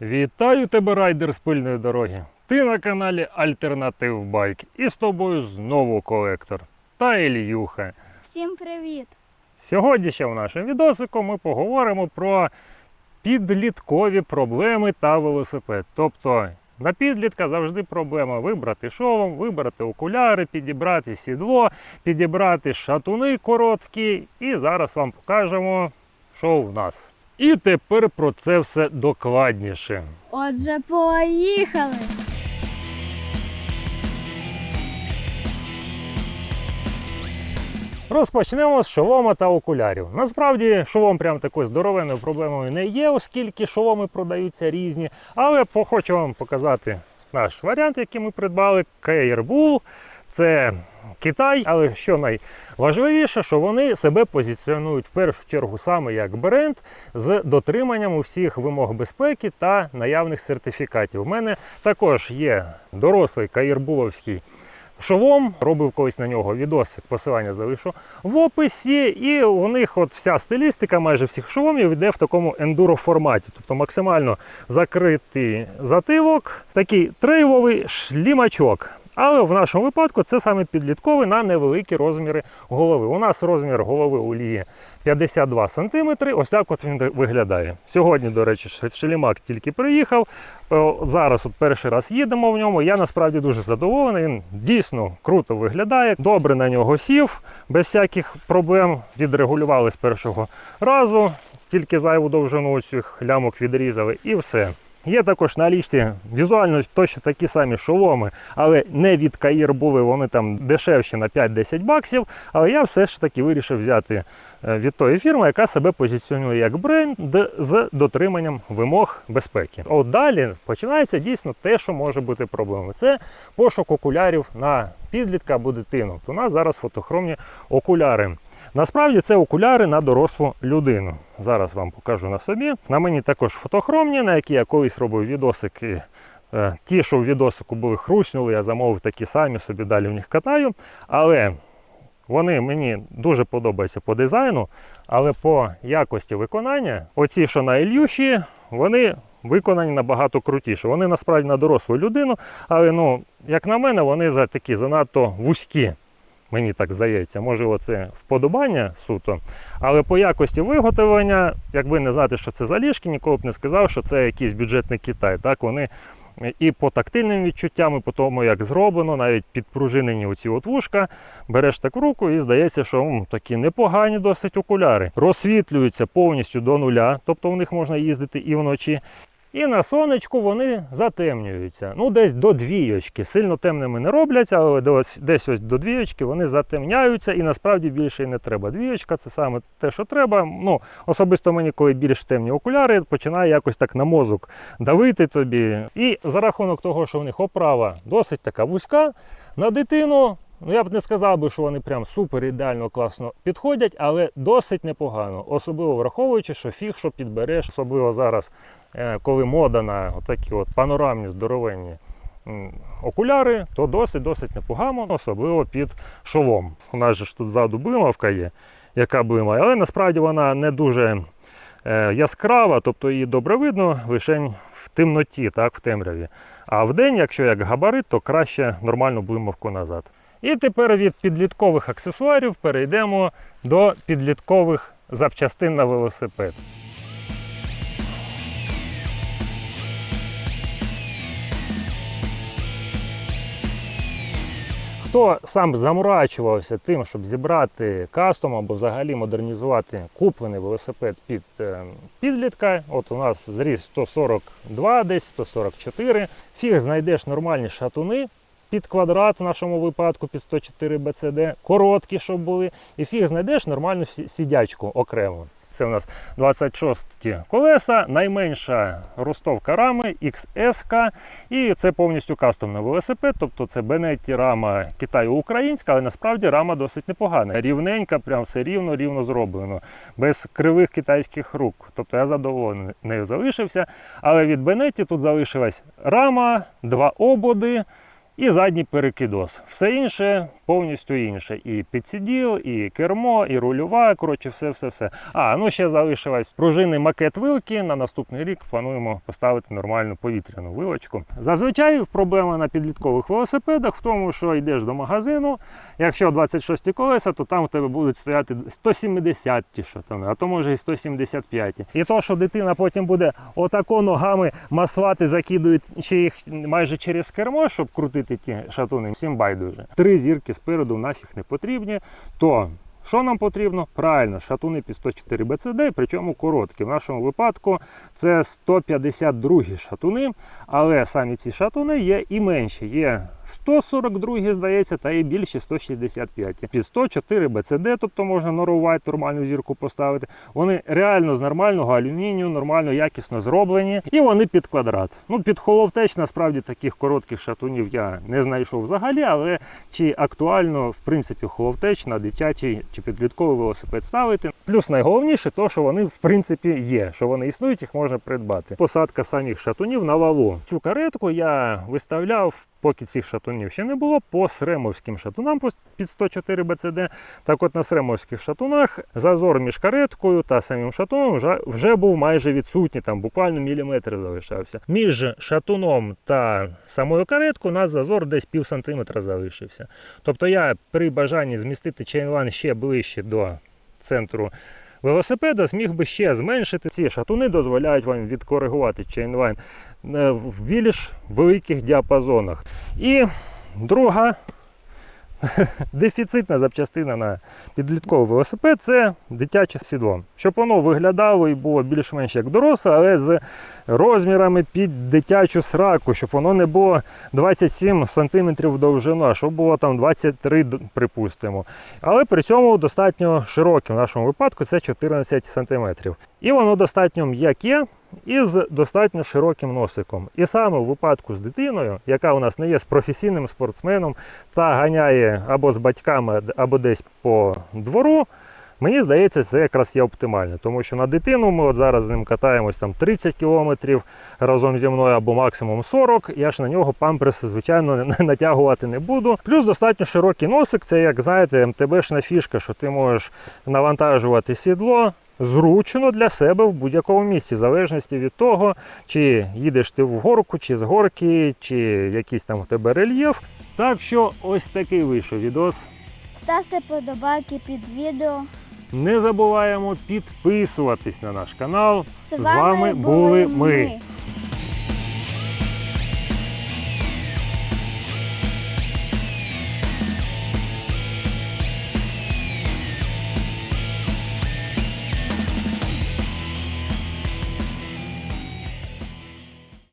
Вітаю тебе, райдер з пильної дороги. Ти на каналі Альтернатив Байк. І з тобою знову колектор та Ільюха. Всім привіт! Сьогодні ще в нашому відосику ми поговоримо про підліткові проблеми та велосипед. Тобто на підлітка завжди проблема вибрати шолом, вибрати окуляри, підібрати сідло, підібрати шатуни короткі. І зараз вам покажемо, що в нас. І тепер про це все докладніше. Отже, поїхали! Розпочнемо з шолома та окулярів. Насправді, шолом прям такою здоровенною проблемою не є, оскільки шоломи продаються різні. Але хочу вам показати наш варіант, який ми придбали. Bull. Це Китай, але що найважливіше, що вони себе позиціонують в першу чергу саме як бренд з дотриманням усіх вимог безпеки та наявних сертифікатів. У мене також є дорослий каїрбуловський шолом. Робив колись на нього відосик, посилання залишу в описі. І у них от вся стилістика майже всіх шоломів йде в такому ендуро форматі, тобто максимально закритий затилок, такий трейловий шлімачок. Але в нашому випадку це саме підлітковий на невеликі розміри голови. У нас розмір голови у Лії 52 см. Ось так от він виглядає. Сьогодні, до речі, ш- шлімак тільки приїхав. Е, Зараз от перший раз їдемо в ньому. Я насправді дуже задоволений. Він дійсно круто виглядає. Добре на нього сів, без всяких проблем. Відрегулювали з першого разу. Тільки зайву довжину цих лямок відрізали і все. Є також на лічці візуально точно такі самі шоломи, але не від Каїр були, вони там дешевші на 5-10 баксів. Але я все ж таки вирішив взяти е, від тої фірми, яка себе позиціонує як бренд з дотриманням вимог безпеки. От далі починається дійсно те, що може бути проблемою. Це пошук окулярів на підлітка або дитину. У нас зараз фотохромні окуляри. Насправді це окуляри на дорослу людину. Зараз вам покажу на собі. На мені також фотохромні, на які я колись робив відосики. Е, Ті, що в відосику були хруснули, я замовив такі самі, собі далі в них катаю. Але вони мені дуже подобаються по дизайну, але по якості виконання, оці, що на Ільюші, вони виконані набагато крутіше. Вони насправді на дорослу людину, але ну, як на мене, вони за такі занадто вузькі. Мені так здається, можливо, це вподобання суто. Але по якості виготовлення, якби не знати, що це за ліжки, ніколи б не сказав, що це якийсь бюджетний Китай. Так, вони і по тактильним відчуттям, і по тому, як зроблено, навіть підпружинені оці от вушка, береш так руку і здається, що м, такі непогані досить окуляри. Розсвітлюються повністю до нуля, тобто в них можна їздити і вночі. І на сонечку вони затемнюються. Ну, десь до двійочки. Сильно темними не робляться, але десь- ось до двійочки вони затемняються і насправді більше і не треба. Двійочка це саме те, що треба. Ну, особисто мені, коли більш темні окуляри, починає якось так на мозок давити тобі. І за рахунок того, що в них оправа досить така вузька на дитину. Ну, я б не сказав би, що вони прям супер ідеально класно підходять, але досить непогано. Особливо враховуючи, що фіг, що підбереш, особливо зараз, е, коли мода на такі от панорамні здоровенні окуляри, то досить-досить непогано, особливо під шолом. У нас же ж тут ззаду блимавка є, яка блимає, але насправді вона не дуже е, яскрава, тобто її добре видно лише в темноті, так, в темряві. А в день, якщо як габарит, то краще нормальну блимавку назад. І тепер від підліткових аксесуарів перейдемо до підліткових запчастин на велосипед. Хто сам заморачувався тим, щоб зібрати кастом або взагалі модернізувати куплений велосипед під е, підлітка, от у нас зріс 142, десь 144, фіг знайдеш нормальні шатуни під квадрат в нашому випадку, під 104 BCD, короткі, щоб були, і фіг знайдеш нормальну сідячку окремо. Це у нас 26 ті колеса, найменша ростовка рами XS, і це повністю кастомний велосипед, тобто це Бенетті рама Китаю-українська, але насправді рама досить непогана. Рівненька, прям все рівно, рівно зроблено, без кривих китайських рук. Тобто я задоволений нею залишився. Але від Бенетті тут залишилась рама, два ободи. І задній перекидос. Все інше повністю інше. І підсиділ, і кермо, і рульова. Коротше, все, все, все. А ну ще залишилась пружинний макет вилки. На наступний рік плануємо поставити нормальну повітряну вилочку. Зазвичай проблема на підліткових велосипедах в тому, що йдеш до магазину. Якщо 26 колеса, то там в тебе будуть стояти 170 ті що там, а то може і 175. І то, що дитина потім буде отако ногами маслати, закидуючи їх майже через кермо, щоб крутити ті шатуни, всім байдуже. Три зірки спереду нафіг не потрібні, то що нам потрібно? Правильно, шатуни під 104 БЦД, причому короткі. В нашому випадку це 152 шатуни, але самі ці шатуни є і менші. Є 142, здається, та і більші 165. Під 104 БЦД, тобто можна норувати нормальну зірку поставити. Вони реально з нормального алюмінію, нормально, якісно зроблені. І вони під квадрат. Ну, під холовтеч насправді таких коротких шатунів я не знайшов взагалі, але чи актуально, в принципі, холовтеч на дитячий чи підлітковий велосипед ставити. Плюс найголовніше, то, що вони в принципі є, що вони існують, їх можна придбати. Посадка самих шатунів на валу. Цю каретку я виставляв. Поки цих шатунів ще не було, по сремовським шатунам під 104 БЦД. Так от на сремовських шатунах зазор між кареткою та самим шатуном вже, вже був майже відсутній, там буквально міліметр залишався. Між шатуном та самою кареткою у нас зазор десь пів сантиметра залишився. Тобто я при бажанні змістити чейнлайн ще ближче до центру велосипеда, зміг би ще зменшити. Ці шатуни дозволяють вам відкоригувати чейнлайн в більш великих діапазонах. І друга дефіцитна запчастина на підлітковий велосипед це дитяче сідло. Щоб воно виглядало і було більш-менш як доросле, але з розмірами під дитячу сраку, щоб воно не було 27 см довжина, щоб було там 23, д- припустимо. Але при цьому достатньо широке. В нашому випадку це 14 см. І воно достатньо м'яке і з достатньо широким носиком. І саме в випадку з дитиною, яка у нас не є з професійним спортсменом та ганяє або з батьками, або десь по двору. Мені здається, це якраз є оптимально, тому що на дитину ми от зараз з ним катаємось там 30 кілометрів разом зі мною або максимум 40. Я ж на нього памперс, звичайно, натягувати не буду. Плюс достатньо широкий носик, це як знаєте, МТБшна фішка, що ти можеш навантажувати сідло. Зручно для себе в будь-якому місці, в залежності від того, чи їдеш ти в горку, чи з горки, чи якийсь там у тебе рельєф. Так що ось такий вийшов відос. Ставте подобайки під відео. Не забуваємо підписуватись на наш канал. З, З вами були ми. ми.